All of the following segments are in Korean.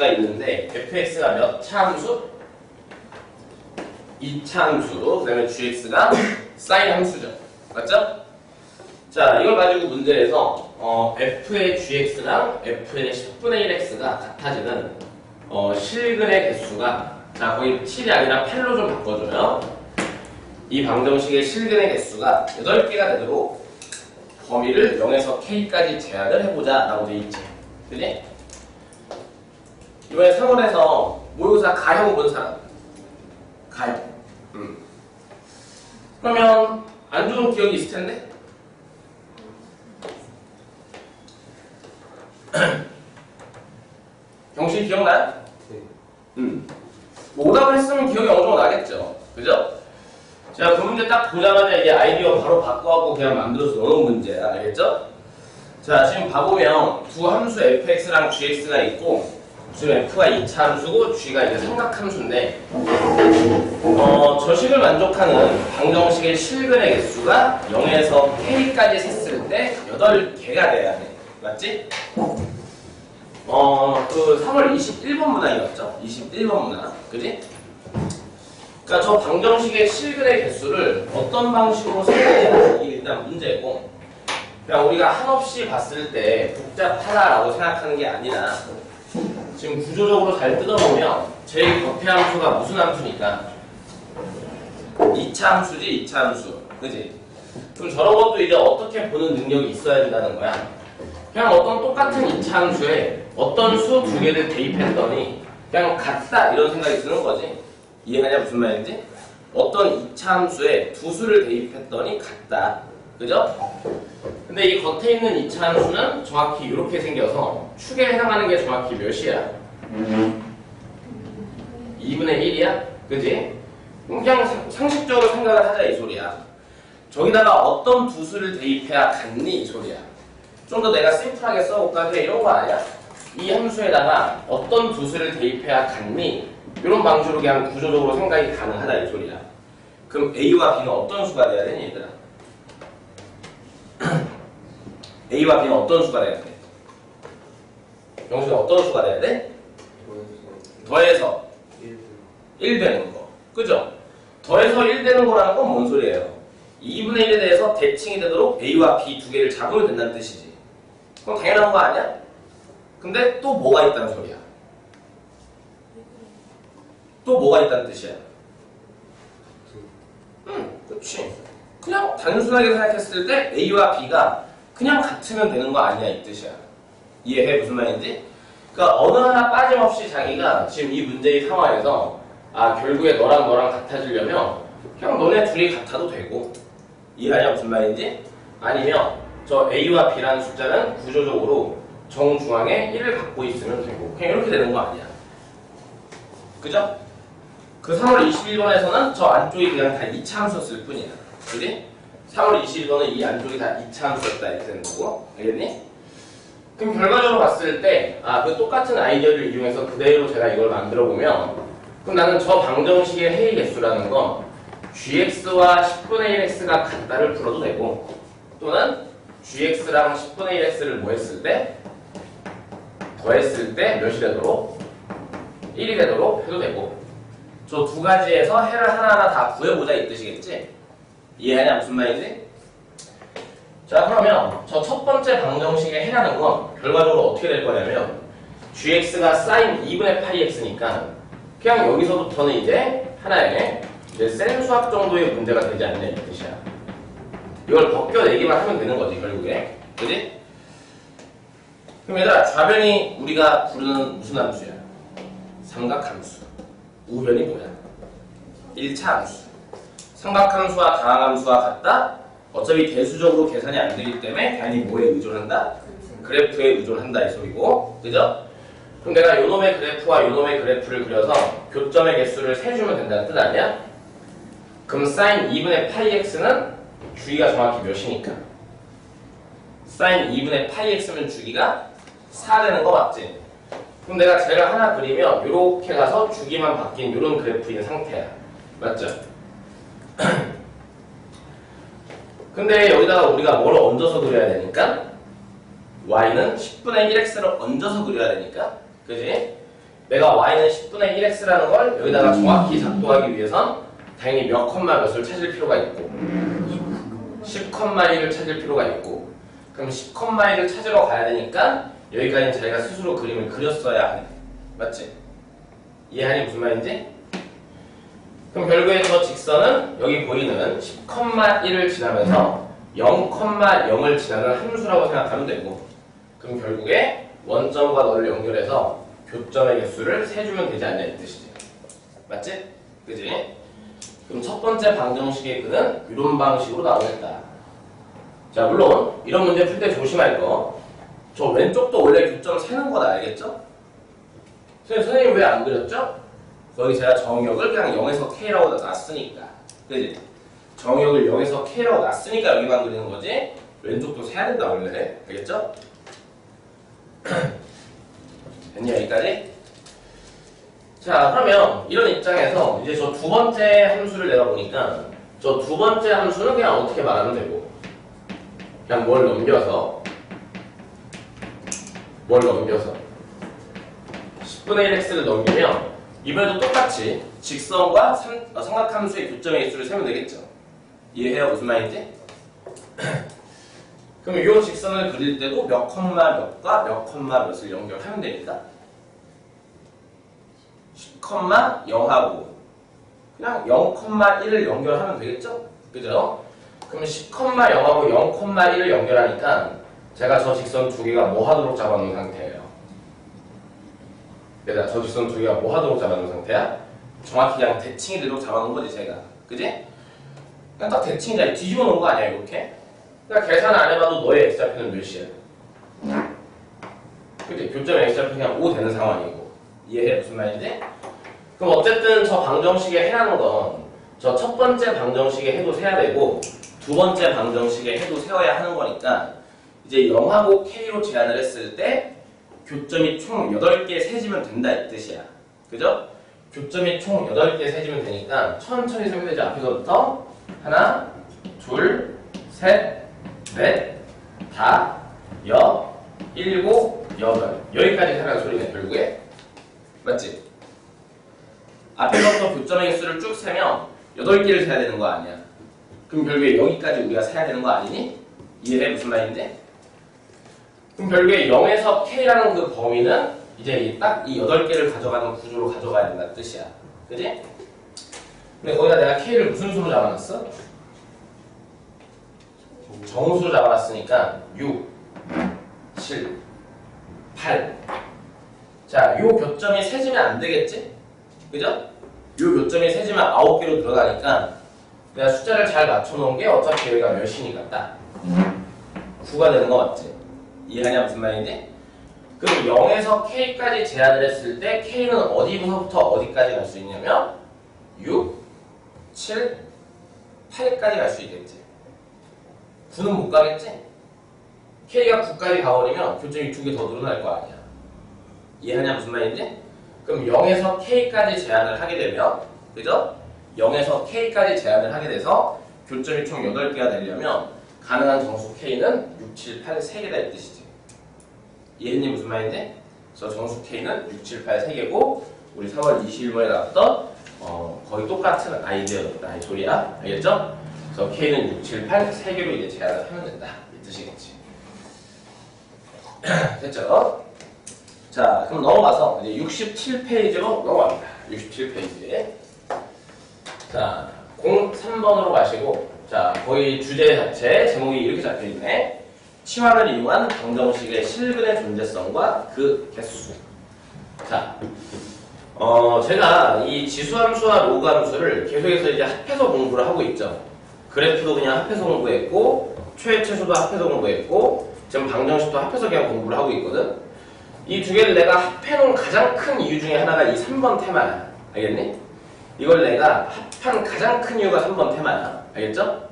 g가 있는데 fx가 몇 차 함수? 2차 함수. 그 다음에 gx가 사인 함수죠. 맞죠? 자, 이걸 가지고 문제에서 어, f의 gx랑 f의 10분의 1x가 같아지는 어, 실근의 개수가 자, 거기 7이 아니라 8로 좀 바꿔줘요. 이 방정식의 실근의 개수가 8개가 되도록 범위를 0에서 k까지 제한을 해보자 라고 돼 있지. 그지? 이번에 3월에서 모의고사 가형 본 사람. 가형. 음. 그러면 안 좋은 기억이 있을 텐데? 경식 기억나요? 네. 음. 뭐 오답을 했으면 기억이 어느 정도 나겠죠. 그죠? 제가 그 문제 딱 보자마자 이게 아이디어 바로 바꿔갖고 그냥 만들어서 넣은 문제야. 알겠죠? 자, 지금 봐보면 두 함수 fx랑 gx가 있고 지금 f가 2차 함수고 g가 이제 삼각함수인데 어, 저식을 만족하는 방정식의 실근의 개수가 0에서 k까지 셌을 때 8개가 돼야 돼. 맞지? 어, 그 3월 21번 문항이었죠? 21번 문항. 그지? 그러니까 저 방정식의 실근의 개수를 어떤 방식으로 생각해야 이게 일단 문제고 그냥 우리가 한없이 봤을 때 복잡하다라고 생각하는 게 아니라 지금 구조적으로 잘 뜯어보면 제일 겉에 함수가 무슨 함수니까 2차 함수지 2차 함수 그지? 그럼 저런 것도 이제 어떻게 보는 능력이 있어야 된다는 거야 그냥 어떤 똑같은 2차 함수에 어떤 수 두 개를 대입했더니 그냥 같다 이런 생각이 드는 거지 이해하냐 무슨 말인지? 어떤 2차 함수에 두 수를 대입했더니 같다 그죠? 근데 이 겉에 있는 2차 함수는 정확히 이렇게 생겨서 축에 해당하는 게 정확히 몇이야? 2분의 1이야? 그지? 상- 상식적으로 생각을 하자 이 소리야 저기다가 어떤 두 수를 대입해야 같니 이 소리야 좀 더 내가 심플하게 써볼까 그래 이런 거 아니야? 이 함수에다가 어떤 두 수를 대입해야 같니? 이런 방식으로 그냥 구조적으로 생각이 가능하다 이 소리야 그럼 A와 B는 어떤 수가 돼야 되니 얘들아? A와 B는 어떤 수가 돼야 돼? 영수는 어떤 수가 돼야 돼? 더해서 1 되는 거. 그죠? 더해서 1 되는 거라는 건 뭔 소리예요? 2분의 1에 대해서 대칭이 되도록 A와 B 두 개를 잡으면 된다는 뜻이지. 그럼 당연한 거 아니야? 근데 또 뭐가 있다는 소리야? 또 뭐가 있다는 뜻이야? 응, 그렇지. 그냥 단순하게 생각했을 때 A와 B가 그냥 같으면 되는 거 아니야 이 뜻이야. 이해해 무슨 말인지? 그러니까 어느 하나 빠짐없이 자기가 지금 이 문제의 상황에서 아 결국에 너랑 너랑 같아지려면 그냥 너네 둘이 같아도 되고 이해하냐 무슨 말인지? 아니면 저 A와 B라는 숫자는 구조적으로 정중앙에 1을 갖고 있으면 되고 그냥 이렇게 되는 거 아니야 그죠? 그 3월 21번에서는 저 안쪽이 그냥 다 2차 함수였을 뿐이야 그지? 3월 21번은 이 안쪽이 다 2차 함수였다 이렇게 되는 거고 알겠니? 그럼 결과적으로 봤을 때, 아, 그 똑같은 아이디어를 이용해서 그대로 제가 이걸 만들어 보면, 그럼 나는 저 방정식의 회의 개수라는 건 gx와 10분의 1x가 같다를 풀어도 되고, 또는 gx랑 10분의 1x를 뭐 했을 때, 더했을 때 몇이 되도록? 1이 되도록 해도 되고, 저 두 가지에서 해를 하나하나 다 구해보자 이 뜻이겠지? 이해하냐 무슨 말인지? 자 그러면 저 첫 번째 방정식에 해라는 건 결과적으로 어떻게 될 거냐면 gx가 sin 2분의 파이 x니까 그냥 여기서부터는 이제 하나의 이제 센 수학 정도의 문제가 되지 않냐 이 뜻이야 이걸 벗겨내기만 하면 되는 거지 결국에 그지? 그럼 얘들아 좌변이 우리가 부르는 무슨 함수야? 삼각함수 우변이 뭐야? 1차 함수 삼각함수와 다항함수와 같다? 어차피 대수적으로 계산이 안 되기 때문에 당연히 뭐에 의존한다? 그래프에 의존한다 이 소리고 그죠? 그럼 내가 요놈의 그래프와 요놈의 그래프를 그려서 교점의 개수를 세주면 된다는 뜻 아니야? 그럼 sin 2분의 파이 x는 주기가 정확히 몇이니까? sin 2분의 파이 x면 주기가 4 되는 거 맞지? 그럼 내가 쟤를 하나 그리면 이렇게 가서 주기만 바뀐 이런 그래프인 상태야 맞죠? 근데 여기다가 우리가 뭘 얹어서 그려야 되니까 y는 10분의 1x를 얹어서 그려야 되니까 그지? 내가 y는 10분의 1x라는 걸 여기다가 정확히 작동하기 위해선 당연히 몇 컴마 몇을 찾을 필요가 있고 10 컴마 1을 찾을 필요가 있고 그럼 10 컴마 1을 찾으러 가야 되니까 여기까지는 자기가 스스로 그림을 그렸어야 하네 맞지? 이해하니 무슨 말인지? 그럼 결국에 저 직선은 여기 보이는 10,1을 지나면서 0,0을 지나는 함수라고 생각하면 되고 그럼 결국에 원점과 너를 연결해서 교점의 개수를 세주면 되지 않냐 이 뜻이지 맞지? 그지? 그럼 첫 번째 방정식의 그는 이런 방식으로 나오겠다 자 물론 이런 문제 풀 때 조심할 거 저 왼쪽도 원래 교점 세는 거다 알겠죠? 선생님 왜 안 그렸죠? 거기 제가 정역을 그냥 0에서 K라고 놨으니까 그지? 정역을 0에서 K라고 놨으니까 여기만 그리는 거지 왼쪽도 세야 된다 원래 알겠죠? 됐냐 여기까지? 자 그러면 이런 입장에서 이제 저 두 번째 함수를 내가 보니까 저 두 번째 함수는 그냥 어떻게 말하면 되고 그냥 뭘 넘겨서 뭘 넘겨서 10분의 1x를 넘기면 이번에도 똑같이 직선과 삼, 어, 삼각함수의 교점의 수를 세면 되겠죠. 이해해요? 무슨 말인지? 그럼 이 직선을 그릴 때도 몇 컴마 몇과 몇 컴마 몇을 연결하면 되니까 10 컴마 0하고 그냥 0 컴마 1을 연결하면 되겠죠? 그죠? 그럼 10 컴마 0하고 0 컴마 1을 연결하니까 제가 저 직선 두 개가 뭐 하도록 잡아놓은 상태예요. 얘들아 저 직선 두 개가 뭐 하도록 잡아놓은 상태야? 정확히 그냥 대칭이 되도록 잡아놓은 거지 제가 그지? 그냥 딱 대칭이 잘 뒤집어 놓은 거 아니야 이렇게? 그러니까 계산 안 해봐도 너의 x좌표는 몇이야? 그치? 교점의 x좌표 그냥 5 되는 상황이고 이해해 무슨 말인지? 그럼 어쨌든 저 방정식에 해라는 건 저 첫 번째 방정식에 해도 세야 되고 두 번째 방정식에 해도 세워야 하는 거니까 이제 0하고 k로 제한을 했을 때 교점이 총 8개 세지면 된다 이 뜻이야. 그죠? 교점이 총 8개 세지면 되니까 천천히 세면 되죠. 앞에서부터 하나, 둘, 셋, 넷, 다, 여, 일곱, 여덟 여기까지 세라는 소리네 결국에 맞지? 앞에서부터 교점의 개수를 쭉 세면 8개를 세야 되는 거 아니야. 그럼 결국에 여기까지 우리가 세야 되는 거 아니니? 이해해 무슨 말인지? 그럼 결국에 0에서 K라는 그 범위는 이제 딱 이 8개를 가져가는 구조로 가져가야 된다는 뜻이야. 그지? 근데 거기다 내가 K를 무슨 수로 잡아놨어? 정수로 잡아놨으니까 6, 7, 8. 자, 요 교점이 세지면 안 되겠지? 그죠? 요 교점이 세지면 9개로 들어가니까 내가 숫자를 잘 맞춰놓은 게 어차피 여기가 몇이니까 딱 9가 되는 거 맞지? 이해하냐 무슨 말인지? 그럼 0에서 K까지 제한을 했을 때 K는 어디부터 어디까지 갈 수 있냐면 6, 7, 8까지 갈 수 있겠지 9는 못 가겠지? K가 9까지 가버리면 교점이 두 개 더 늘어날 거 아니야 이해하냐 무슨 말인지? 그럼 0에서 K까지 제한을 하게 되면 그죠? 0에서 K까지 제한을 하게 돼서 교점이 총 8개가 되려면 가능한 정수 K는 6, 7, 8, 3개다 이 뜻이지. 이해했니 무슨 말인지? 그래서 정수 K는 6, 7, 8, 3개고 우리 4월 21일에 나왔던 어, 거의 똑같은 아이디어였다. 이 소리야. 알겠죠? 그래서 K는 6, 7, 8, 3개로 이제 제한을 하면 된다. 이 뜻이겠지. 됐죠? 자, 그럼 넘어가서 이제 67페이지로 넘어갑니다. 67페이지. 자, 03번으로 가시고, 자, 거의 주제 자체, 제목이 이렇게 잡혀 있네. 치환을 이용한 방정식의 실근의 존재성과 그 개수. 자, 어, 제가 이 지수함수와 로그함수를 계속해서 이제 합해서 공부를 하고 있죠. 그래프도 그냥 합해서 공부했고, 최, 최소도 합해서 공부했고, 지금 방정식도 합해서 그냥 공부를 하고 있거든. 이 두 개를 내가 합해놓은 가장 큰 이유 중에 하나가 이 3번 테마야. 알겠니? 이걸 내가 합한 가장 큰 이유가 3번 테마야. 알겠죠?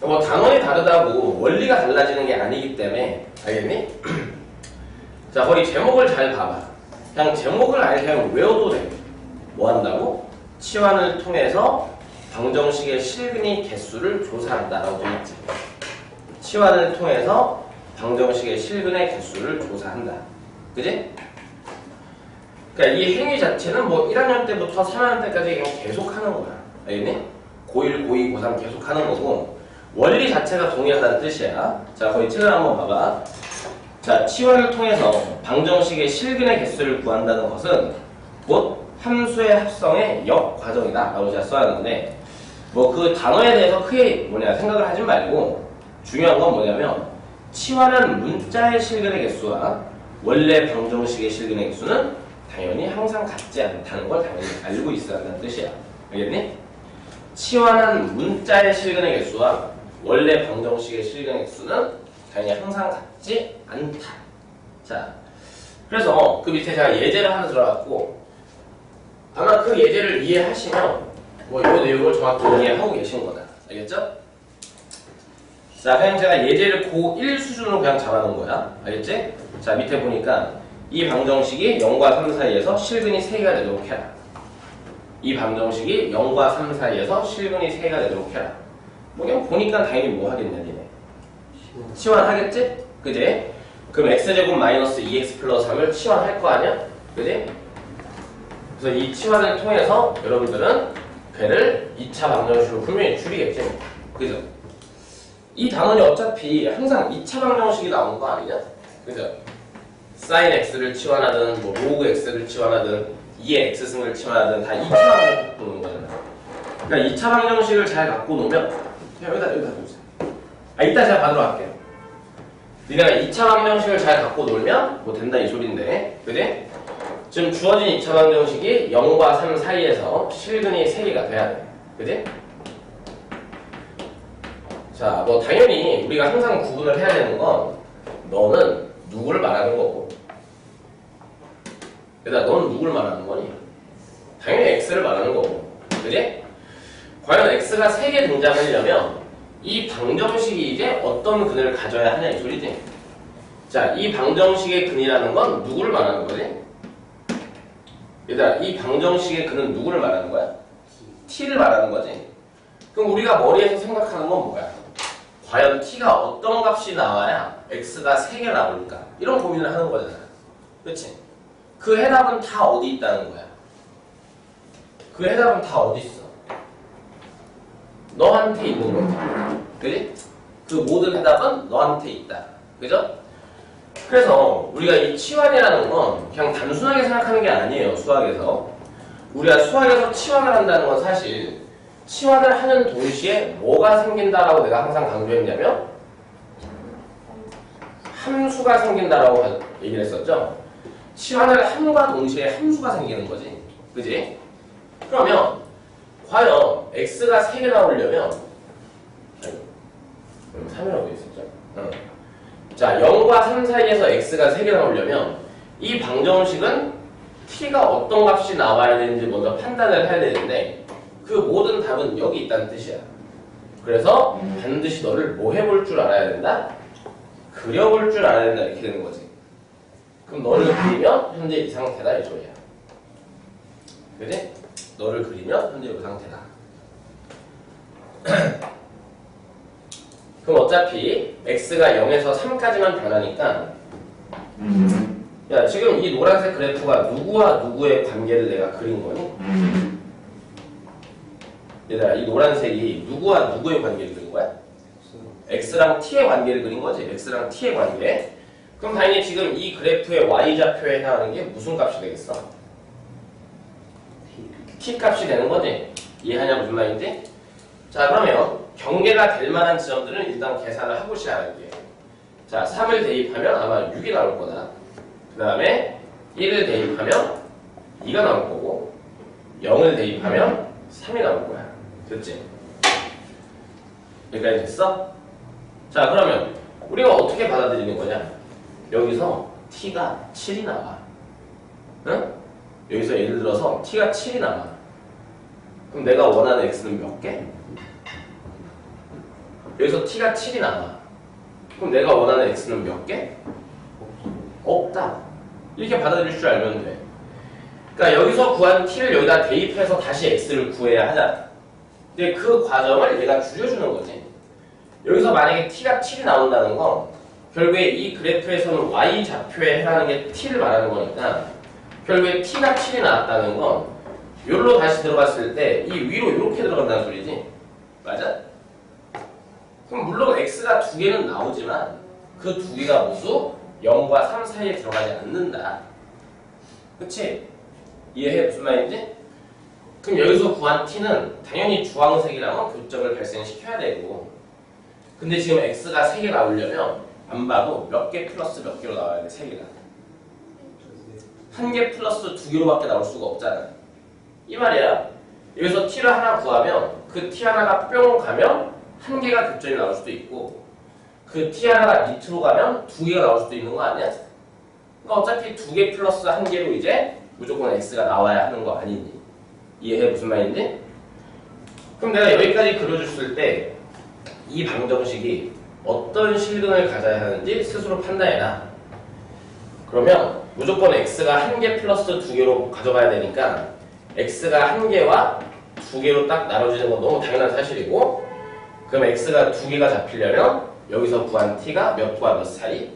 뭐 단원이 다르다고 원리가 달라지는 게 아니기 때문에 알겠니? 자 거기 제목을 잘 봐봐. 그냥 제목을 아예 그냥 외워도 돼. 뭐 한다고? 치환을 통해서 방정식의 실근이 개수를 조사한다라고 돼 있지. 치환을 통해서 방정식의 실근의 개수를 조사한다. 그지? 그러니까 이 행위 자체는 뭐 1학년 때부터 3학년 때까지 그냥 계속 하는 거야. 알겠니? 고1, 고2, 고3 계속 하는 거고 원리 자체가 동일하다는 뜻이야. 자, 거기 책을 한번 봐봐. 자, 치환을 통해서 방정식의 실근의 개수를 구한다는 것은 곧 함수의 합성의 역 과정이다. 라고 제가 써놨는데 뭐 그 단어에 대해서 크게 뭐냐 생각을 하지 말고 중요한 건 뭐냐면 치환한 문자의 실근의 개수와 원래 방정식의 실근의 개수는 당연히 항상 같지 않다는 걸 당연히 알고 있어야 한다는 뜻이야. 알겠니? 치환한 문자의 실근의 개수와 원래 방정식의 실근의 개수는 당연히 항상 같지 않다. 자, 그래서 그 밑에 제가 예제를 하나 들어갔고 아마 그 예제를 이해하시면 뭐이 내용을 정확히 이해하고 계신 거다. 알겠죠? 자, 그냥 제가 예제를 고1 수준으로 그냥 잡아놓은 거야. 알겠지? 자, 밑에 보니까 이 방정식이 0과 3 사이에서 실근이 3개가 되도록 해라. 이 방정식이 0과 3 사이에서 실근이 3개가 되도록 해라. 뭐 그냥 보니까 당연히 뭐 하겠냐, 니네. 치환하겠지? 그지? 그럼 x제곱 마이너스 2x 플러스 3을 치환할 거 아니야? 그지? 그래서 이 치환을 통해서 여러분들은 배를 2차 방정식으로 분명히 줄이겠지? 그죠? 이 단원이 어차피 항상 2차 방정식이 나오는 거 아니냐? 그죠? sin x를 치환하든 뭐 로그 x를 치환하든 2의 x승을 치환하든 다 2차 방정식 보는 거잖아. 그러니까 2차 방정식을 잘 갖고 놓으면 그냥 여기다 여기다 두세요. 아 이따 제가 받으러 갈게요. 니네가 2차 방정식을 잘 갖고 놀면 뭐 된다 이 소린데 그지? 지금 주어진 2차 방정식이 0과 3 사이에서 실근이 3개가 돼야 돼. 그지? 자, 뭐 당연히 우리가 항상 구분을 해야 되는 건 너는 누구를 말하는 거고 그다 너는 누구를 말하는 거니? 당연히 x를 말하는 거고 그지? 과연 x가 3개 등장하려면 이 방정식이 이제 어떤 근을 가져야 하냐 이 소리지 자, 이 방정식의 근이라는 건 누구를 말하는 거지? 얘들아, 이 방정식의 근은 누구를 말하는 거야? t를 말하는 거지 그럼 우리가 머리에서 생각하는 건 뭐야? 과연 t가 어떤 값이 나와야 x가 3개 나올까? 이런 고민을 하는 거잖아. 그렇지? 그 해답은 다 어디 있다는 거야? 그 해답은 다 어디 있어? 너한테 있는 거야. 그지? 그 모든 해답은 너한테 있다. 그죠? 그래서 우리가 이 치환이라는 건 그냥 단순하게 생각하는 게 아니에요. 수학에서. 우리가 수학에서 치환을 한다는 건 사실 치환을 하는 동시에 뭐가 생긴다라고 내가 항상 강조했냐면 함수가 생긴다라고 가- 얘기를 했었죠. 치환을 함과 동시에 함수가 생기는 거지. 그지? 그러면 과연 x가 3개 나오려면 아이고, 3이라고 돼 있었죠. 응. 자, 0과 3 사이에서 x가 3개 나오려면 이 방정식은 t가 어떤 값이 나와야 되는지 먼저 판단을 해야 되는데 그 모든 답은 여기 있다는 뜻이야. 그래서 반드시 너를 뭐 해볼 줄 알아야 된다? 그려볼 줄 알아야 된다 이렇게 되는 거지. 그럼 너를 그리면 현재 이 상태다 이 소리야. 그지? 너를 그리면 현재 이 상태다. 그럼 어차피 x가 0에서 3까지만 변하니까 야 지금 이 노란색 그래프가 누구와 누구의 관계를 내가 그린 거니? 얘들아 이 노란색이 누구와 누구의 관계를 그린 거야? x랑 t의 관계를 그린 거지 x랑 t의 관계 그럼 당연히 지금 이 그래프의 y좌표에 해당하는 게 무슨 값이 되겠어? T 값이 되는 거지 이해하냐 무슨 말인지? 자 그러면 경계가 될 만한 지점들은 일단 계산을 하고 시작할게 자 3을 대입하면 아마 6이 나올 거다 그 다음에 1을 대입하면 2가 나올 거고 0을 대입하면 3이 나올 거야 됐지? 여기까지 됐어? 자 그러면 우리가 어떻게 받아들이는 거냐 여기서 t가 7이 나와 응? 여기서 예를 들어서 t가 7이 나와 그럼 내가 원하는 x는 몇 개? 여기서 t가 7이 나와 그럼 내가 원하는 x는 몇 개? 없다 이렇게 받아들일 줄 알면 돼 그러니까 여기서 구한 t를 여기다 대입해서 다시 x를 구해야 하잖아 근데 그 과정을 얘가 줄여주는 거지. 여기서 만약에 t가 7이 나온다는 건 결국에 이 그래프에서는 y 좌표에 해당하는 게 t를 말하는 거니까 결국에 t가 7이 나왔다는 건 여기로 다시 들어갔을 때 이 위로 이렇게 들어간다는 소리지 맞아? 그럼 물론 x가 두 개는 나오지만 그 두 개가 모두 0과 3 사이에 들어가지 않는다 그치? 이해해 무슨 말인지? 그럼 여기서 구한 t는 당연히 주황색이랑은 교점을 발생시켜야 되고 근데 지금 x가 3개 나오려면 안 봐도 몇 개 플러스 몇 개로 나와야 돼 3개가 한 개 플러스 두 개로밖에 나올 수가 없잖아 이 말이야 여기서 t를 하나 구하면 그 t 하나가 뿅 가면 한 개가 교점이 나올 수도 있고 그 t 하나가 밑으로 가면 두 개가 나올 수도 있는 거 아니야? 그러니까 어차피 두 개 플러스 한 개로 이제 무조건 x가 나와야 하는 거 아니니 이해해 무슨 말인지? 그럼 내가 여기까지 그려줬을 때 이 방정식이 어떤 실근을 가져야 하는지 스스로 판단해라. 그러면 무조건 x가 한 개 플러스 두 개로 가져가야 되니까 x가 한 개와 두 개로 딱 나눠지는 건 너무 당연한 사실이고 그럼 x가 두 개가 잡히려면 여기서 구한 t가 몇과 몇 사이?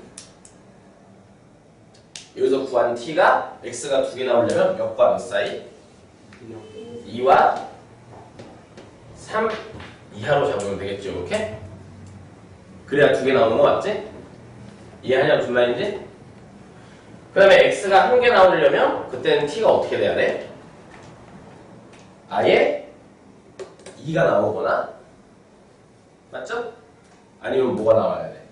여기서 구한 t가 x가 두 개 나오려면 몇과 몇 사이? 2와 3 이하로 잡으면 되겠죠, 이렇게? 그래야 두 개 나오는 거 맞지? 이해하냐 무슨 말인지? 그 다음에 x가 한 개 나오려면 그때는 t가 어떻게 돼야 돼? 아예 2가 나오거나 맞죠? 아니면 뭐가 나와야 돼?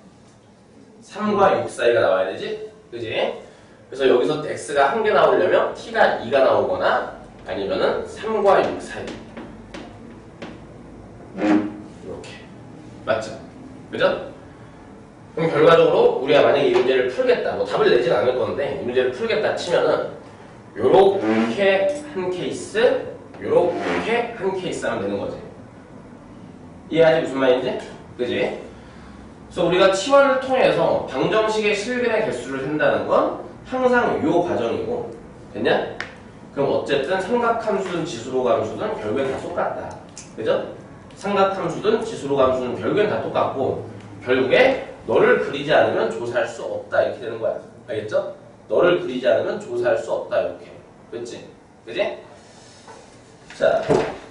3과 6 사이가 나와야 되지? 그지? 그래서 여기서 x가 한 개 나오려면 t가 2가 나오거나 아니면은 3과 6 사이 이렇게 맞죠? 그죠? 그럼 결과적으로 우리가 만약에 이 문제를 풀겠다 뭐 답을 내진 않을 건데 이 문제를 풀겠다 치면은 요렇게 한 케이스 요렇게 한 케이스 하면 되는 거지 이해하지 무슨 말인지? 그지? 그래서 우리가 치환을 통해서 방정식의 실근의 개수를 센다는 건 항상 요 과정이고 됐냐? 그럼 어쨌든 삼각함수든 지수로 감수든 결국엔 다 똑같다. 그죠? 삼각함수든 지수로 감수는 결국엔 다 똑같고 결국에 너를 그리지 않으면 조사할 수 없다 이렇게 되는 거야. 알겠죠? 너를 그리지 않으면 조사할 수 없다 이렇게. 그렇지? 그지? 자,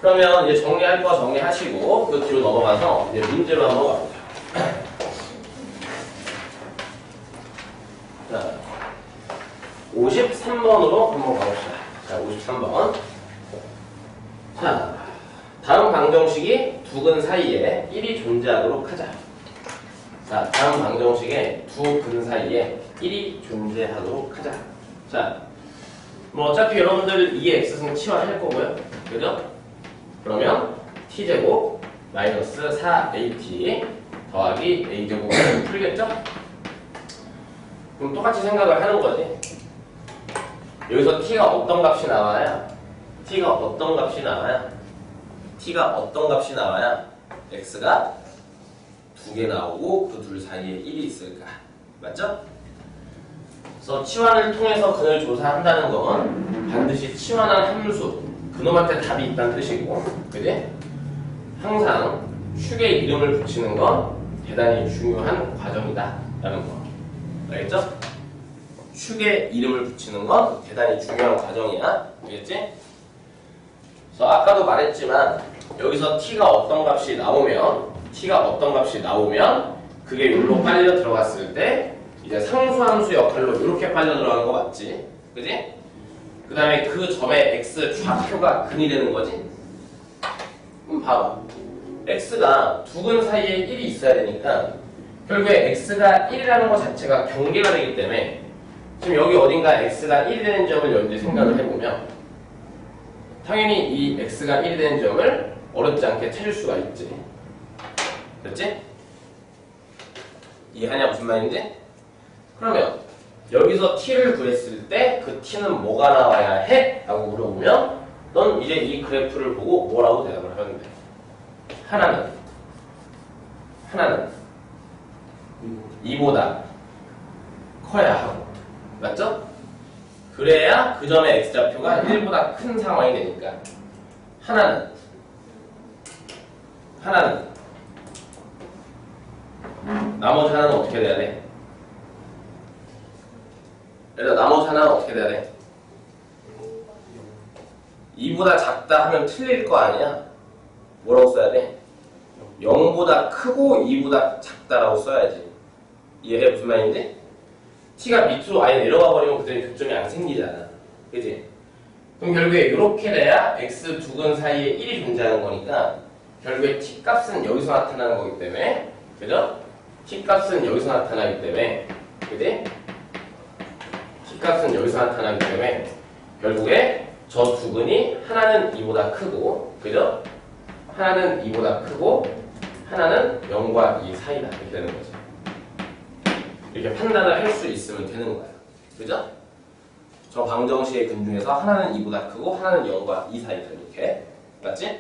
그러면 이제 정리할 거 정리하시고 그 뒤로 넘어가서 이제 문제로 한번 가보자. 자, 53번으로 한번 가봅시다. 자, 53번. 자, 다음 방정식이 두 근 사이에 1이 존재하도록 하자. 자, 다음 방정식에 두 근 사이에 1이 존재하도록 하자. 자, 뭐 어차피 여러분들 이 x승 치환할 거고요. 그죠? 그러면 t제곱 마이너스 4at 더하기 a제곱을 풀겠죠? 그럼 똑같이 생각을 하는 거지. 여기서 t가 어떤 값이 나와야 t가 어떤 값이 나와야 t가 어떤 값이 나와야 x가 두개 나오고 그 둘 사이에 1이 있을까 맞죠? 그래서 치환을 통해서 근을 조사한다는 건 반드시 치환한 함수 그놈한테 답이 있다는 뜻이고 그지? 항상 축에 이름을 붙이는 건 대단히 중요한 과정이다 라는 거 알겠죠? 축에 이름을 붙이는 건 대단히 중요한 과정이야. 알겠지? 그래서 아까도 말했지만 여기서 t가 어떤 값이 나오면 t가 어떤 값이 나오면 그게 여기로 빨려 들어갔을 때 이제 상수함수 역할로 이렇게 빨려 들어가는 거 맞지? 그지? 그 다음에 그 점의 x 좌표가 근이 되는 거지? 그럼 봐봐. x가 두 근 사이에 1이 있어야 되니까 결국에 x가 1이라는 것 자체가 경계가 되기 때문에 지금 여기 어딘가 x가 1이 되는 점을 여러분들이 생각을 해보면 당연히 이 x가 1이 되는 점을 어렵지 않게 찾을 수가 있지 됐지? 이해하냐 무슨 말인지? 그러면 여기서 t를 구했을 때 그 t는 뭐가 나와야 해? 라고 물어보면 넌 이제 이 그래프를 보고 뭐라고 대답을 하면 돼 하나는 하나는 2보다 커야 하고 맞죠? 그래야 그 점의 x좌표가 1보다 큰 상황이 되니까 하나는 나 나머지 하나는 어떻게 돼야 돼? 그래서 나머지 하나는 어떻게 돼야 돼? 2보다 작다 하면 틀릴 거 아니야? 뭐라고 써야 돼? 0보다 크고 2보다 작다라고 써야지 이해해 무슨 말인지? t가 밑으로 아예 내려가 버리면 그때 교점이 안 생기잖아 그지? 그럼 결국에 이렇게 돼야 x 두 근 사이에 1이 존재하는 거니까 결국에 t 값은 여기서 나타나는 거기 때문에 그죠? T 값은 여기서 나타나기 때문에 그지? t 값은 여기서 나타나기 때문에 결국에 저 두 근이 하나는 2보다 크고 그죠? 하나는 2보다 크고 하나는 0과 2 사이다 이렇게 되는 거죠. 이렇게 판단을 할 수 있으면 되는 거야. 그죠? 저 방정식의 근 중에서 하나는 2보다 크고 하나는 0과 2 사이다 이렇게 맞지?